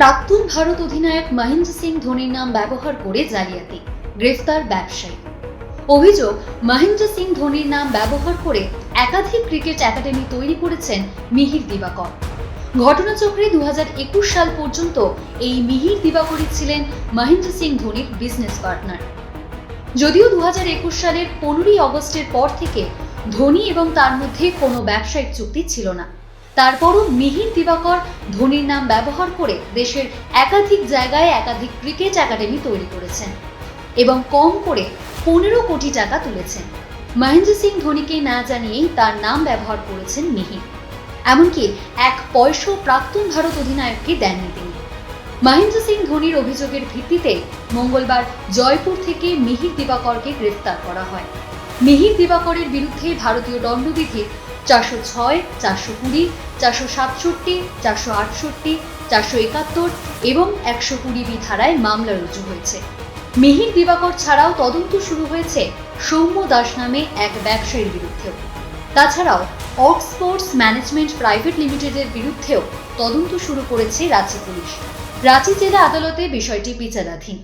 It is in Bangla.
প্রাক্তন ভারত অধিনায়ক মহেন্দ্র সিং ধোনির নাম ব্যবহার করে জালিয়াতি, গ্রেফতার ব্যবসায়ী। অভিযোগ, মহেন্দ্র সিং ধোনির নাম ব্যবহার করে একাধিক ক্রিকেট একাডেমি তৈরি করেছেন মিহির দিবাকর। ঘটনাচক্রে দু একুশ সাল পর্যন্ত এই মিহির দিবাকরই ছিলেন মহেন্দ্র সিং ধোনির বিজনেস পার্টনার যদিও দু একুশ সালের পনেরোই অগস্টের পর থেকে ধোনি এবং তার মধ্যে কোনো ব্যবসায়িক চুক্তি ছিল না। তারপরও মিহির দিবাকর ধোনির নাম ব্যবহার করে দেশের একাধিক জায়গায় একাধিক ক্রিকেট একাডেমি তৈরি করেছেন এবং কম করে পনেরো কোটি টাকা তুলেছেন। মহেন্দ্র সিং ধোনিকে না জানিয়েই তার নাম ব্যবহার করেছেন মিহির। এমনকি এক পয়সাও প্রাক্তন ভারত অধিনায়ককে দেননি তিনি। মহেন্দ্র সিং ধোনির অভিযোগের ভিত্তিতে মঙ্গলবার জয়পুর থেকে মিহির দিবাকরকে গ্রেফতার করা হয়। মিহির দিবাকরের বিরুদ্ধে ভারতীয় দণ্ডবিধির চারশো ছয়, চারশো কুড়ি, চারশো সাতষট্টি, চারশো আটষট্টি, চারশো একাত্তর এবং একশো কুড়ি বি ধারায় মামলা রুজু হয়েছে। মিহির দিবাকর ছাড়াও তদন্ত শুরু হয়েছে সৌম্য দাস নামে এক ব্যবসায়ীর বিরুদ্ধেও। তাছাড়াও অক্স স্পোর্টস ম্যানেজমেন্ট প্রাইভেট লিমিটেডের বিরুদ্ধেও তদন্ত শুরু করেছে রাঁচি পুলিশ। রাঁচি জেলা আদালতে বিষয়টি বিচারাধীন।